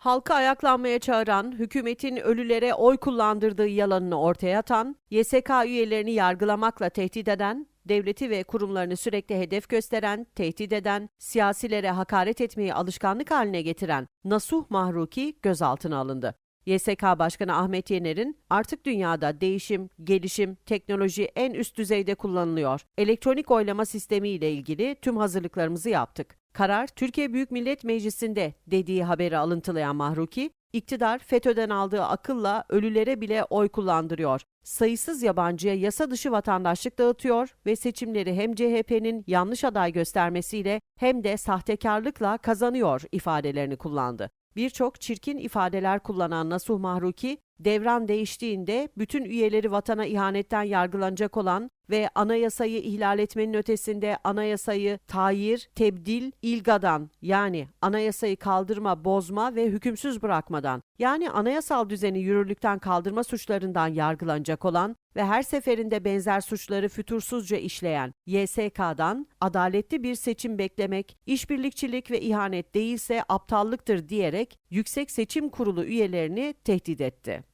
Halkı ayaklanmaya çağıran, hükümetin ölülere oy kullandırdığı yalanını ortaya atan, YSK üyelerini yargılamakla tehdit eden, devleti ve kurumlarını sürekli hedef gösteren, tehdit eden, siyasilere hakaret etmeyi alışkanlık haline getiren Nasuh Mahruki gözaltına alındı. YSK Başkanı Ahmet Yener'in artık dünyada değişim, gelişim, teknoloji en üst düzeyde kullanılıyor. Elektronik oylama sistemi ile ilgili tüm hazırlıklarımızı yaptık. Karar Türkiye Büyük Millet Meclisi'nde dediği haberi alıntılayan Mahruki, iktidar FETÖ'den aldığı akılla ölülere bile oy kullandırıyor. Sayısız yabancıya yasa dışı vatandaşlık dağıtıyor ve seçimleri hem CHP'nin yanlış aday göstermesiyle hem de sahtekarlıkla kazanıyor ifadelerini kullandı. Birçok çirkin ifadeler kullanan Nasuh Mahruki, devran değiştiğinde bütün üyeleri vatana ihanetten yargılanacak olan ve anayasayı ihlal etmenin ötesinde anayasayı tayir, tebdil, ilgadan yani anayasayı kaldırma, bozma ve hükümsüz bırakmadan yani anayasal düzeni yürürlükten kaldırma suçlarından yargılanacak olan ve her seferinde benzer suçları fütursuzca işleyen YSK'dan adaletli bir seçim beklemek, işbirlikçilik ve ihanet değilse aptallıktır diyerek Yüksek Seçim Kurulu üyelerini tehdit etti.